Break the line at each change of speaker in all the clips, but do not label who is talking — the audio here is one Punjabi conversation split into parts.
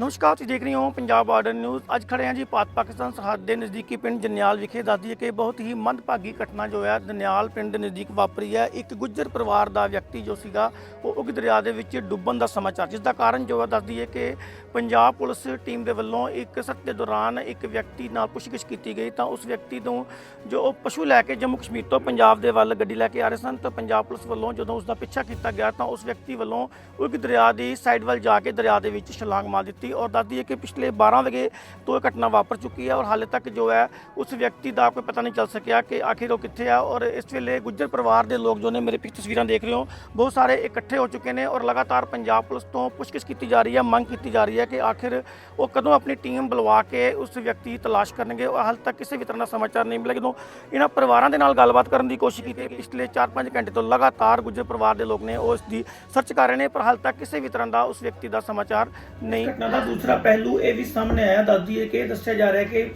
ਨਮਸਕਾਰ, ਤੁਸੀਂ ਦੇਖ ਰਹੇ ਹੋ ਪੰਜਾਬ ਬਾਰਡਰ ਨਿਊਜ਼ ਅੱਜ ਖੜੇ ਹਾਂ ਜੀ ਭਾਰਤ ਪਾਕਿਸਤਾਨ ਸਰਹੱਦ ਦੇ ਨਜ਼ਦੀਕੀ ਪਿੰਡ ਜਨਿਆਲ ਵਿਖੇ। ਦੱਸਦੀ ਹੈ ਕਿ ਬਹੁਤ ਹੀ ਮੰਦਭਾਗੀ ਘਟਨਾ ਜੋ ਹੈ ਜਨਿਆਲ ਪਿੰਡ ਦੇ ਨਜ਼ਦੀਕ ਵਾਪਰੀ ਹੈ। ਇੱਕ ਗੁੱਜਰ ਪਰਿਵਾਰ ਦਾ ਵਿਅਕਤੀ ਜੋ ਸੀਗਾ, ਉਹ ਉਗ ਦਰਿਆ ਦੇ ਵਿੱਚ ਡੁੱਬਣ ਦਾ ਸਮਾਚਾਰ। ਜਿਸ ਦਾ ਕਾਰਨ ਜੋ ਹੈ ਦੱਸਦੀ ਹੈ ਕਿ ਪੰਜਾਬ ਪੁਲਿਸ ਟੀਮ ਦੇ ਵੱਲੋਂ ਇੱਕ ਸੱਤ ਦੇ ਦੌਰਾਨ ਇੱਕ ਵਿਅਕਤੀ ਨਾਲ ਪੁੱਛਗਿੱਛ ਕੀਤੀ ਗਈ। ਤਾਂ ਉਸ ਵਿਅਕਤੀ ਤੋਂ ਜੋ ਉਹ ਪਸ਼ੂ ਲੈ ਕੇ ਜੰਮੂ ਕਸ਼ਮੀਰ ਤੋਂ ਪੰਜਾਬ ਦੇ ਵੱਲ ਗੱਡੀ ਲੈ ਕੇ ਆ ਰਹੇ ਸਨ। ਤਾਂ ਪੰਜਾਬ ਪੁਲਿਸ ਵੱਲੋਂ ਜਦੋਂ ਉਸ ਦਾ ਪਿੱਛਾ ਕੀਤਾ ਗਿਆ, ਤਾਂ ਉਸ ਵਿਅਕਤੀ ਵੱਲੋਂ ਉਗ ਦਰਿਆ ਦੀ ਸਾਈਡ ਵੱਲ ਜਾ ਕੇ ਦਰਿਆ ਦੇ ਵਿੱਚ ਛਲਾਂਗ ਮਾਰ ਦਿੱਤੀ ਔਰ ਦੱਸਦੀ ਹੈ ਕਿ ਪਿਛਲੇ 12 ਵਜੇ ਤੋਂ ਇਹ ਘਟਨਾ ਵਾਪਰ ਚੁੱਕੀ ਹੈ ਔਰ ਹਾਲੇ ਤੱਕ ਜੋ ਹੈ ਉਸ ਵਿਅਕਤੀ ਦਾ ਕੋਈ ਪਤਾ ਨਹੀਂ ਚੱਲ ਸਕਿਆ ਕਿ ਆਖਿਰ ਉਹ ਕਿੱਥੇ ਆ ਔਰ ਇਸ ਵੇਲੇ ਗੁੱਜਰ ਪਰਿਵਾਰ ਦੇ ਲੋਕ ਜੋ ਨੇ ਮੇਰੇ ਪਿੱਛੇ ਤਸਵੀਰਾਂ ਦੇਖ ਰਹੇ ਹੋ, ਬਹੁਤ ਸਾਰੇ ਇਕੱਠੇ ਹੋ ਚੁੱਕੇ ਨੇ ਔਰ ਲਗਾਤਾਰ ਪੰਜਾਬ ਪੁਲਿਸ ਤੋਂ ਪੁੱਛਗਿੱਛ ਕੀਤੀ ਜਾ ਰਹੀ ਹੈ, ਮੰਗ ਕੀਤੀ ਜਾ ਰਹੀ ਹੈ ਕਿ ਆਖਿਰ ਉਹ ਕਦੋਂ ਆਪਣੀ ਟੀਮ ਬੁਲਵਾ ਕੇ ਉਸ ਵਿਅਕਤੀ ਦੀ ਤਲਾਸ਼ ਕਰਨਗੇ ਔਰ ਹਾਲੇ ਤੱਕ ਕਿਸੇ ਵੀ ਤਰ੍ਹਾਂ ਦਾ ਸਮਾਚਾਰ ਨਹੀਂ ਮਿਲਿਆ। ਜਦੋਂ ਇਹਨਾਂ ਪਰਿਵਾਰਾਂ ਦੇ ਨਾਲ ਗੱਲਬਾਤ ਕਰਨ ਦੀ ਕੋਸ਼ਿਸ਼ ਕੀਤੀ, ਪਿਛਲੇ 4-5 ਘੰਟੇ ਤੋਂ ਲਗਾਤਾਰ ਗੁੱਜਰ ਪਰਿਵਾਰ ਦੇ ਲੋਕ ਨੇ ਉਹ ਇਸ ਦੀ ਸਰਚ ਕਰ ਰਹੇ ਨੇ, ਪਰ ਹਾਲੇ ਤੱਕ ਕਿਸੇ ਵੀ ਤਰ੍ਹਾਂ ਦਾ ਉਸ ਵਿਅਕਤੀ ਦਾ ਸਮਾਚਾਰ ਨਹੀਂ ਘਟਨਾ ਦਾ ਦੂਸਰਾ ਪਹਿਲੂ ਇਹ ਵੀ ਸਾਹਮਣੇ ਆਇਆ। ਦੱਸਦੀ ਹੈ ਕਿ ਦੱਸਿਆ ਜਾ ਰਿਹਾ ਕਿ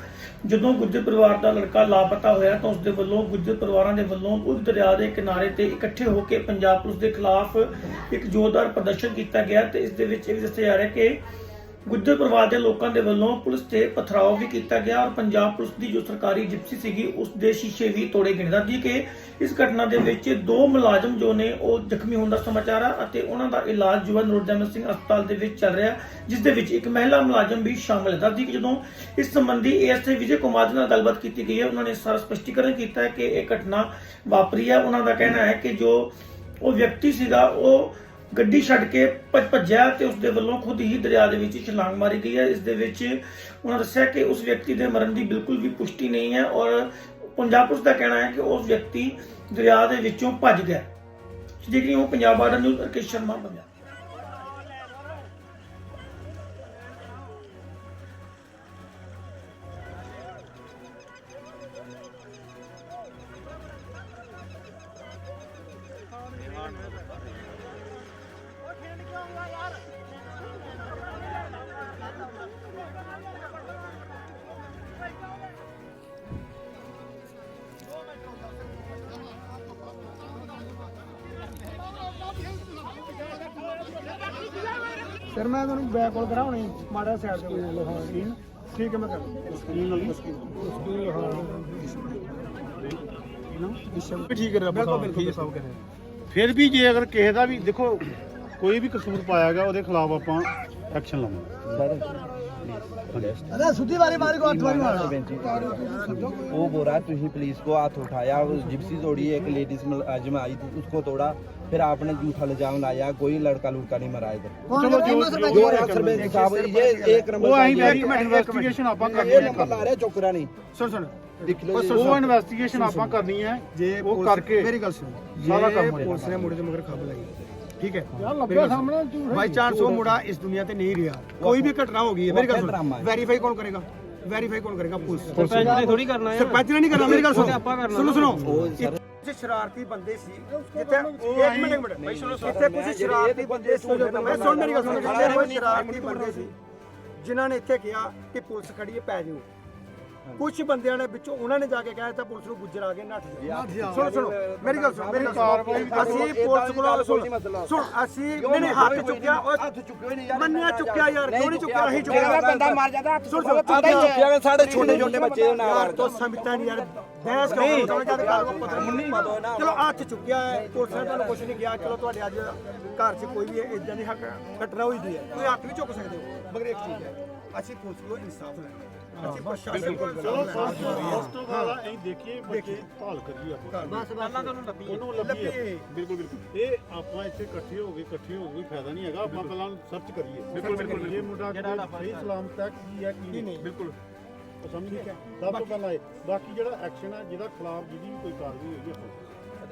ਜਦੋਂ ਗੁੱਜਰ ਪਰਿਵਾਰ ਦਾ ਲੜਕਾ ਲਾਪਤਾ ਹੋਇਆ ਤਾਂ ਉਸ ਦੇ ਵੱਲੋਂ ਗੁੱਜਰ ਪਰਿਵਾਰਾਂ ਦੇ ਵੱਲੋਂ ਉਸ ਦਰਿਆ ਦੇ ਕਿਨਾਰੇ ਤੇ ਇਕੱਠੇ ਹੋ ਕੇ ਪੰਜਾਬ ਪੁਲਿਸ ਦੇ ਖਿਲਾਫ ਇੱਕ ਜ਼ੋਰਦਾਰ ਪ੍ਰਦਰਸ਼ਨ ਕੀਤਾ ਗਿਆ ਤੇ ਇਸ ਦੇ ਵਿੱਚ ਇਹ ਵੀ ਦੱਸਿਆ ਜਾ ਰਿਹਾ ਕਿ ਗੁੱਜਰ ਪਰਿਵਾਰ ਦੇ ਲੋਕਾਂ ਦੇ ਵੱਲੋਂ ਪੁਲਿਸ ਤੇ ਪਥਰਾਓ ਵੀ ਕੀਤਾ ਗਿਆ ਔਰ ਪੰਜਾਬ ਪੁਲਿਸ ਦੀ ਜੋ ਸਰਕਾਰੀ ਜਿਪਸੀ ਸੀਗੀ, ਉਸ ਦੇ ਸ਼ੀਸ਼ੇ ਵੀ ਤੋੜੇ ਗਏ ਦੱਸਦੀ ਕਿ ਇਸ ਘਟਨਾ ਦੇ ਵਿੱਚ ਦੋ ਮੁਲਾਜ਼ਮ ਜੋ ਨੇ, ਉਹ ਜ਼ਖਮੀ ਹੋਣ ਦਾ ਸਮਾਚਾਰ ਆ ਅਤੇ ਉਹਨਾਂ ਦਾ ਇਲਾਜ ਜੋ ਹੈ ਸਿੰਘ ਹਸਪਤਾਲ ਦੇ ਵਿੱਚ ਚੱਲ ਰਿਹਾ, ਜਿਸ ਦੇ ਵਿੱਚ ਇੱਕ ਮਹਿਲਾ ਮੁਲਾਜ਼ਮ ਵੀ ਸ਼ਾਮਲ ਹੈ। ਦੱਸਦੀ ਕਿ ਜਦੋਂ ਇਸ ਸੰਬੰਧੀ ਏਐਸਆਈ ਵਿਜੇ ਕੁਮਾਰ ਦੇ ਨਾਲ ਗੱਲਬਾਤ ਕੀਤੀ ਗਈ ਹੈ, ਉਹਨਾਂ ਨੇ ਸਾਰਾ ਸਪਸ਼ਟੀਕਰਨ ਕੀਤਾ ਹੈ ਕਿ ਇਹ ਘਟਨਾ ਵਾਪਰੀ ਹੈ। ਉਹਨਾਂ ਦਾ ਕਹਿਣਾ ਹੈ ਕਿ ਜੋ ਉਹ ਵਿਅਕਤੀ ਸੀਗਾ, ਉਹ ਗੱਡੀ ਛੱਡ ਕੇ ਭੱਜ ਭੱਜਿਆ ਤੇ ਉਸ ਦੇ ਵੱਲੋਂ ਖੁਦ ਹੀ ਦਰਿਆ ਦੇ ਵਿੱਚ ਛਲਾਂਗ ਮਾਰੀ ਗਈ ਹੈ। ਇਸ ਦੇ ਵਿੱਚ ਉਹਨਾਂ ਦੱਸਿਆ ਕਿ ਉਸ ਵਿਅਕਤੀ ਦੇ ਮਰਨ ਦੀ ਬਿਲਕੁਲ ਵੀ ਪੁਸ਼ਟੀ ਨਹੀਂ ਹੈ ਔਰ ਪੰਜਾਬ ਪੁਲਿਸ ਦਾ ਕਹਿਣਾ ਹੈ ਕਿ ਉਸ ਵਿਅਕਤੀ ਦਰਿਆ ਦੇ ਵਿੱਚੋਂ ਭੱਜ ਗਿਆ। ਜਿਹੜੀ ਉਹ ਪੰਜਾਬ ਬਾਰਡਰ ਨਿਊਜ਼ ਰਕੇਸ਼ ਸ਼ਰਮਾ ਪੰਜਾਬ।
ਫਿਰ ਮੈਂ ਤੁਹਾਨੂੰ ਬੈਕ ਕਾਲ ਕਰਾਉਣੀ ਮਾੜਾ ਸਾਈਡ ਤੇ ਲਿਖਾ ਸਕਰੀਨ ਠੀਕ ਹੈ ਮੈਂ ਕਰ ਸਕਰੀਨ ਲੱਗੀ ਸਕਰੀਨ ਲਿਖਾ ਠੀਕ ਹੈ ਬਿਲਕੁਲ ਬਿਲਕੁਲ। ਸਭ ਕਰੇ
ਫਿਰ ਵੀ ਜੇ ਅਗਰ ਕਿਸੇ ਦਾ ਵੀ, ਦੇਖੋ, ਕੋਈ ਵੀ ਕਸੂਰ ਪਾਇਆ ਗਿਆ, ਉਹਦੇ ਖਿਲਾਫ ਆਪਾਂ ਐਕਸ਼ਨ ਲਵਾਂਗੇ।
ਅਰੇ ਸੁਧੀ ਵਾਰੀ ਮਾਰੀ ਕੋ ਅੱਠ ਵਾਰੀ ਮਾਰਨਾ
वो बोल रहा है तुझे पुलिस को हाथ उठाया वो जिप्सी तोड़ी एक लेडीज मुलाजिम आई थी उसको तोड़ा फिर आपने झूठा इल्जाम लाया कोई लड़का लुड़का नहीं मरा इधर
ਚਲੋ ਜੋ
जो सरपंच साहब ये एक नंबर
ਉਹ
का
ਅਸੀਂ
ये-
ਇਨਵੈਸਟੀਗੇਸ਼ਨ ਆਪਾਂ
ये
ਕਰਨੀ ਹੈ
नंबर ला रहे चौकरा नहीं
ਸੁਣ ਸੁਣ
दिख लो
ਬਸ ਉਹ ਇਨਵੈਸਟੀਗੇਸ਼ਨ ਆਪਾਂ ਕਰਨੀ ਹੈ
ਜੇ
ਉਹ
ਪੁਲਿਸ-
ਕਰਕੇ
ਮੇਰੀ ਗੱਲ ਸੁਣ
ਸਾਰਾ
ਜੇ
ਕੰਮ ਹੋ
ਪੁਲਿਸ ਨੇ ਮੁੰਡੇ ਦੇ ਮਗਰ ਖੱਬ ਲਾਈ ਠੀਕ ਹੈ?
ਯਾਰ ਲੱਭਿਆ ਸਾਹਮਣੇ
ਬਾਈ ਚਾਂਸ ਉਹ ਮੁੰਡਾ ਇਸ ਦੁਨੀਆ ਤੇ ਨਹੀਂ ਰਿਹਾ। ਕੋਈ ਵੀ ਘਟਨਾ ਹੋ ਗਈ ਹੈ। ਮੇਰੀ ਗੱਲ ਸੁਣ।
ਹੈ।
ਵੈਰੀਫਾਈ ਕੌਣ ਕਰੇਗਾ? ਵੈਰੀਫਾਈ ਕੌਣ ਕਰੇਗਾ? ਪੁਲਿਸ।
ਸਰਪੰਚ ਨੇ ਥੋੜੀ ਕਰਨਾ ਯਾਰ।
ਸਰਪੰਚ ਨੇ ਨਹੀਂ ਕਰਨਾ ਮੇਰੀ ਗੱਲ ਸੁਣੋ।
ਆਪਾਂ ਕਰਨਾ
ਸੁਣੋ ਸੁਣੋ। ਕੁਝ ਸ਼ਰਾਰਤੀ ਬੰਦੇ ਸੀ ਜਿੱਥੇ ਇੱਕ ਮਿੰਟ ਇੱਕ ਮਿੰਟ ਇੱਥੇ ਕੁਝ ਸ਼ਰਾਰਤੀ ਬੰਦੇ ਸੀ ਮੈਂ ਸੁਣ ਮੇਰੀ ਗੱਲ ਸੁਣ। ਇੱਥੇ ਕੁਝ ਸ਼ਰਾਰਤੀ ਬੰਦੇ ਸੀ ਜਿਨ੍ਹਾਂ ਨੇ ਇੱਥੇ ਕਿਹਾ ਕਿ ਪੁਲਿਸ ਖੜੀ ਹੈ ਪੈ ਜਾਓ। ਕੁਝ ਬੰਦਿਆਂ ਨੇ ਵਿੱਚੋਂ ਉਹਨਾਂ ਨੇ ਜਾ ਕੇ ਕਹਿ ਦਿੱਤਾ ਪੁਲਿਸ ਨੂੰ ਗੁੱਜਰ ਆ ਗਏ ਨੱਠ ਜਾਓ ਸੁਣੋ ਸੁਣੋ ਮੇਰੀ ਗੱਲ ਸੁਣੋ ਮੇਰੀ ਗੱਲ ਸੁਣੋ। ਅਸੀਂ ਪੁਲਿਸ ਕੋਲ ਸੁਣ ਸੁਣ ਅਸੀਂ ਨਹੀਂ ਨਹੀਂ ਹੱਥ ਚੁੱਕਿਆ ਉਹ
ਹੱਥ ਚੁੱਕਿਓ ਨਹੀਂ ਯਾਰ
ਮੰਨਿਆ ਚੁੱਕਿਆ ਯਾਰ ਕਿਉਂ ਨਹੀਂ ਚੁੱਕਿਆ? ਅਸੀਂ
ਜਿਹੜਾ
ਚੁੱਕਿਆ
ਬੰਦਾ ਮਰ ਜਾਂਦਾ ਹੱਥ
ਸੁਣ ਸੁਣ
ਹੱਥ ਚੁੱਕਿਆ ਸਾਡੇ ਛੋਟੇ ਛੋਟੇ ਬੱਚੇ ਦੇ
ਯਾਰ
ਨਾਲ
ਤੋਂ ਸਮਝਤਾ ਨਹੀਂ ਯਾਰ ਬਹਿਸ ਕਰੋ ਤੁਹਾਨੂੰ ਜਦ ਗੱਲ ਕੋ ਪਤਾ ਨਹੀਂ। ਚਲੋ ਹੱਥ ਚੁੱਕਿਆ ਹੈ ਪੁਲਿਸ ਨੇ ਤੁਹਾਨੂੰ ਕੁਝ ਨਹੀਂ ਕਿਹਾ ਚਲੋ ਤੁਹਾਡੇ ਅੱਜ ਘਰ 'ਚ ਕੋਈ ਵੀ ਇਦਾਂ ਦੀ ਹੱਕ ਘਟਨਾ ਹੋਈ ਦੀ ਹੈ। ਤੁਸੀਂ ਹੱਥ ਵੀ ਚੁੱਕ ਸਕਦੇ ਹੋ ਮਗਰ ਇੱਕ ਚੀਜ਼ ਹੈ ਅਸੀਂ ਪੁਲਿਸ ਕੋਲ ਇਨਸਾਫ ਲੈਣਾ
ਚਲੋ
ਇਨਸਾਫ ਲੈਣਾ
ਉਸ ਤੋਂ ਬਾਅਦ ਅਸੀਂ ਦੇਖੀਏ ਬੱਚੇ ਭਾਲ ਕਰੀਏ। ਆਪਾਂ
ਬਸ।
ਪਹਿਲਾਂ ਤੁਹਾਨੂੰ ਲੱਭੀ
ਉਹਨੂੰ ਲੱਭੀਏ
ਲੱਭੀਏ।
ਬਿਲਕੁਲ। ਬਿਲਕੁਲ ਇਹ ਆਪਾਂ ਇੱਥੇ ਇਕੱਠੇ ਹੋ ਗਏ ਇਕੱਠੇ ਹੋ ਕੋਈ ਫਾਇਦਾ ਨਹੀਂ ਹੈਗਾ ਆਪਾਂ ਪਹਿਲਾਂ ਸਰਚ ਕਰੀਏ। ਬਿਲਕੁਲ ਬਿਲਕੁਲ ਇਹ ਮੁੰਡਾ
ਜਿਹੜਾ
ਸਹੀ ਸਲਾਮਤ ਹੈ ਕੀ ਹੈ ਕੀ ਨਹੀਂ। ਬਿਲਕੁਲ। ਉਹ ਸਮਝ ਗਿਆ ਸਭ ਤੋਂ ਪਹਿਲਾਂ ਇਹ ਬਾਕੀ ਜਿਹੜਾ ਐਕਸ਼ਨ ਹੈ ਜਿਹਦਾ ਖਿਲਾਫ ਜਿਹਦੀ ਵੀ ਕੋਈ ਕਾਰਵਾਈ ਹੋਈ ਆਪਾਂ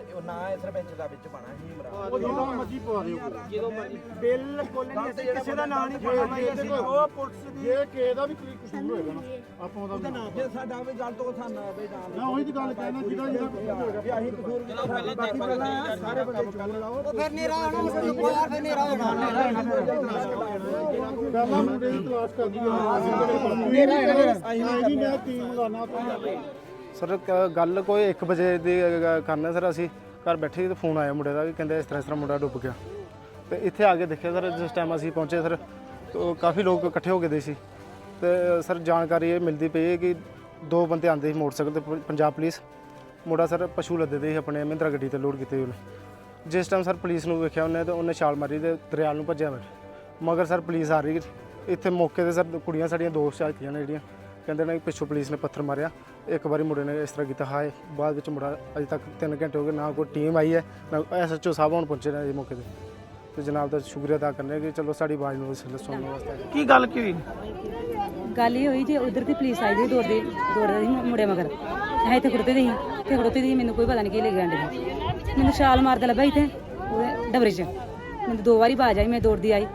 ਉਹ ਨਾ ਹੈ ਸਰਪੰਚ ਦਾ ਵਿੱਚ ਪਾਣਾ ਹੀ ਇਮਰਾਨ
ਉਹ ਜਿਹੜਾ ਮਰਜ਼ੀ ਪਵਾ ਦਿਓ।
ਜਦੋਂ ਮਰਜ਼ੀ
ਬਿਲਕੁਲ ਨਹੀਂ ਅਸੀਂ ਕਿਸੇ ਦਾ ਨਾਂ ਨਹੀਂ ਪਾਉਣਾ ਬਾਈ ਅਸੀਂ ਉਹ ਪੁਲਿਸ ਦੀ
ਜੇ ਕਿਸੇ ਦਾ ਵੀ ਕੋਈ ਕਸੂਰ ਹੋਏਗਾ ਨਾ ਆਪਾਂ ਉਹਦਾ ਨਾਮ
ਜੇ ਸਾਡਾ ਵੀ ਗੱਲ ਤੋਂ ਸਾਨੂੰ ਆਵੇ ਜਾਣ
ਮੈਂ ਉਹੀ ਤਾਂ ਗੱਲ ਕਹਿਣਾ ਜਿਹਦਾ ਜਿਹਦਾ ਕਸੂਰ ਹੋਏਗਾ।
ਵੀ ਅਸੀਂ ਕਸੂਰ ਵੀ
ਪਹਿਲਾਂ
ਬਾਕੀ ਪਹਿਲਾਂ ਸਾਰੇ ਬੰਦੇ ਜੋੜ ਲਾਓ
ਫਿਰ ਨੇਰਾ ਆਣਾ ਮੈਨੂੰ ਕੋਇਆ ਫਿਰ ਨੇਰਾ
ਪਹਿਲਾਂ ਮੁੰਡੇ ਦੀ ਤਲਾਸ਼ ਕਰਦੀ ਹੈ ਅਸੀਂ ਵੀ ਮੈਂ ਟੀਮ ਲਾਣਾ ਤਾਂ
ਸਰ, ਕ- ਗੱਲ ਕੋਈ 1 ਵਜੇ ਦੀ ਗ- ਕਰਨਾ ਸਰ ਅਸੀਂ। ਘਰ ਬੈਠੇ ਸੀ ਤੇ ਫੋਨ ਆਇਆ ਮੁੰਡੇ ਦਾ ਵੀ ਕਹਿੰਦੇ ਇਸ ਤਰ੍ਹਾਂ ਇਸ ਤਰ੍ਹਾਂ ਮੁੰਡਾ ਡੁੱਬ ਗਿਆ। ਤੇ ਇੱਥੇ ਆ ਕੇ ਦੇਖਿਆ ਸਰ, ਜਿਸ ਟਾਈਮ ਅਸੀਂ ਪਹੁੰਚੇ ਸਰ, ਤੋ ਕਾਫੀ ਲੋਕ ਇਕੱਠੇ ਹੋ ਗਏ ਦੇ ਸੀ। ਤੇ, ਸਰ, ਜਾਣਕਾਰੀ ਇਹ ਮਿਲਦੀ ਪਈ ਹੈ ਕਿ ਦੋ ਬੰਦੇ ਆਂਦੇ ਸੀ ਮੋਟਰਸਾਈਕਲ ਤੇ, ਪ- ਪੰਜਾਬ ਪੁਲਿਸ। ਮੁੰਡਾ ਸਰ, ਪਸ਼ੂ ਲੱਦੇ ਦੇ ਸੀ ਆਪਣੇ, ਮਹਿੰਦਰਾ ਗੱਡੀ ਤੇ ਲੋਡ ਕੀਤੇ ਉਹਨੇ ਜਿਸ ਟਾਈਮ ਸਰ ਪੁਲਿਸ ਨੂੰ ਵੇਖਿਆ ਉਹਨੇ, ਤੇ ਉਹਨੇ ਛਾਲ ਮਾਰੀ ਤੇ ਦਰਿਆਲ ਨੂੰ ਭੱਜਿਆ ਫਿਰ ਮਗਰ ਸਰ ਪੁਲਿਸ ਆ ਰਹੀ। ਇੱਥੇ ਮੌਕੇ ਤੇ ਸਰ ਕੁੜੀਆਂ ਸਾਡੀਆਂ ਦੋਸਤ ਸ਼ਾਇਤੀਆਂ ਨੇ ਜਿਹੜੀਆਂ। ਕਹਿੰਦੇ ਨੇ ਕਿ ਪਿੱਛੋਂ ਪੁਲਿਸ ਨੇ ਪੱਥਰ ਮਾਰਿਆ। ਇੱਕ ਵਾਰੀ ਮੁੰਡੇ ਨੇ ਇਸ ਤਰ੍ਹਾਂ ਕੀਤਾ ਹਾਏ ਬਾਅਦ ਵਿੱਚ ਮੁੰਡਾ ਅਜੇ ਤੱਕ 3 ਘੰਟੇ ਹੋ ਗਏ ਨਾ ਕੋਈ ਟੀਮ ਆਈ ਹੈ ਨਾ ਐਸਐਚਓ ਸਾਹਿਬ ਹੁਣ ਪਹੁੰਚੇ ਨੇ ਇਸ ਮੌਕੇ ਤੇ। ਤੇ ਜਨਾਬ ਦਾ ਸ਼ੁਕਰੀਆ ਅਦਾ ਕਰਨੇ ਕਿ ਚਲੋ ਸਾਡੀ ਆਵਾਜ਼ ਨੂੰ ਸੁਣਨ ਵਾਸਤੇ।
ਕੀ ਗੱਲ ਕੀ ਹੋਈ?
ਗੱਲ ਇਹ ਹੋਈ ਜੇ ਉਧਰ ਦੀ ਪੁਲਿਸ ਆਈ ਦੀ ਦੌੜਦੇ ਦੌੜਦੇ ਸੀ ਮੁੰਡੇ ਮਗਰ। ਐ ਇੱਥੇ ਖੜੋਤੇ ਦੇ ਸੀ ਤੇ ਖੜੋਤੇ ਦੀ ਮੈਨੂੰ ਕੋਈ ਪਤਾ ਨਹੀਂ ਕੀ ਲੱਗ ਗਿਆ ਮੈਨੂੰ ਛਾਲ ਮਾਰਦਾ ਲੱਭਾ ਇੱਥੇ ਉਹਦੇ ਡਬਰੇ 'ਚ। ਮੈਨੂੰ ਦੋ ਵਾਰੀ ਬਾਜ ਆਈ ਮੈਂ ਦੌੜਦੀ ਆਈ।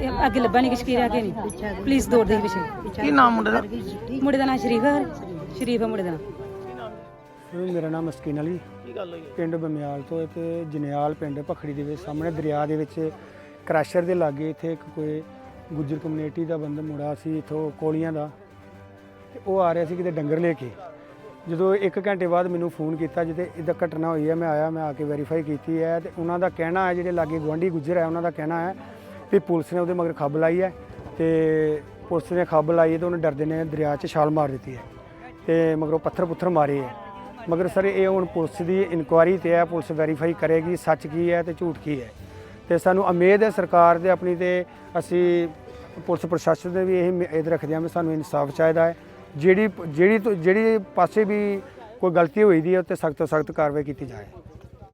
ਇਹ ਅੱਗੇ ਲੱਭਾ ਨਹੀਂ ਕਿਛ ਕੀ ਰਿਹਾ ਕਿ ਨਹੀਂ ਪੁਲਿਸ ਦੌੜਦੀ ਸੀ ਪਿੱਛੇ।
ਕੀ ਨਾਮ ਮੁੰਡੇ ਦਾ?
ਮੁੰਡੇ ਦਾ ਨਾਂ ਸ਼ਰੀਫ ਹੈ। ਸ਼ਰੀਫ ਹੈ ਮੁੰਡੇ ਦਾ।
ਮੇਰਾ ਨਾਮ ਮਸਕੀਨ ਅਲੀ।
ਕੀ ਗੱਲ ਹੋਈ? ਹੈ?
ਪਿੰਡ ਬਮਿਆਲ ਤੋਂ ਤੇ ਜਨਿਆਲ ਪਿੰਡ ਭਖੜੀ ਦੇ ਵਿੱਚ ਸਾਹਮਣੇ ਦਰਿਆ ਦੇ ਵਿੱਚ ਕ੍ਰੈਸ਼ਰ ਦੇ ਲਾਗੇ ਇੱਥੇ ਇੱਕ ਕੋਈ ਗੁੱਜਰ ਕਮਿਊਨਿਟੀ ਦਾ ਬੰਦਾ ਮੁੰਡਾ ਸੀ ਇਥੋਂ ਕੋਲੀਆਂ ਦਾ। ਤੇ ਉਹ ਆ ਰਿਹਾ ਸੀ ਕਿਤੇ ਡੰਗਰ ਲੈ ਕੇ। ਜਦੋਂ 1 ਘੰਟੇ ਬਾਅਦ ਮੈਨੂੰ ਫੋਨ ਕੀਤਾ ਜਿੱਤੇ ਇਦਾਂ ਘਟਨਾ ਹੋਈ ਹੈ ਮੈਂ ਆਇਆ ਮੈਂ ਆ ਕੇ ਵੈਰੀਫਾਈ ਕੀਤੀ ਹੈ। ਤੇ ਉਹਨਾਂ ਦਾ ਕਹਿਣਾ ਹੈ ਜਿਹੜੇ ਲਾਗੇ ਗਵਾਂਢੀ ਗੁੱਜਰ ਹੈ ਉਹਨਾਂ ਦਾ ਕਹਿਣਾ ਹੈ ਵੀ ਪੁਲਿਸ ਨੇ ਉਹਦੇ ਮਗਰ ਖੱਬ ਲਾਈ ਹੈ ਤੇ ਪੁਲਿਸ ਨੇ ਖੱਬ ਲਾਈ ਹੈ ਤੇ ਉਹਨੇ ਡਰਦੇ ਨੇ ਦਰਿਆ 'ਚ ਛਾਲ ਮਾਰ ਦਿੱਤੀ ਹੈ ਤੇ ਮਗਰੋਂ ਪੱਥਰ ਪੁੱਥਰ ਮਾਰੇ ਹੈ। ਮਗਰ ਸਰ ਇਹ ਹੁਣ ਪੁਲਿਸ ਦੀ ਇਨਕੁਆਇਰੀ ਤੇ ਹੈ, ਪੁਲਿਸ ਵੈਰੀਫਾਈ ਕਰੇਗੀ ਸੱਚ ਕੀ ਹੈ ਤੇ ਝੂਠ ਕੀ ਹੈ। ਤੇ ਸਾਨੂੰ ਉਮੀਦ ਹੈ ਸਰਕਾਰ ਦੇ ਆਪਣੀ ਤੇ ਅਸੀਂ ਪੁਲਿਸ ਪ੍ਰਸ਼ਾਸਨ ਦੇ ਵੀ ਇਹ ਉਮੀਦ ਰੱਖਦੇ ਹਾਂ ਵੀ ਸਾਨੂੰ ਇਨਸਾਫ ਚਾਹੀਦਾ ਹੈ। ਜਿਹੜੀ ਜਿਹੜੀ ਤੋਂ- ਜਿਹੜੀ ਪਾਸੇ ਵੀ ਕੋਈ ਗਲਤੀ ਹੋਈ ਦੀ ਹੈ, ਉੱਤੇ ਸਖਤ ਤੋਂ ਸਖਤ ਕਾਰਵਾਈ ਕੀਤੀ ਜਾਏ।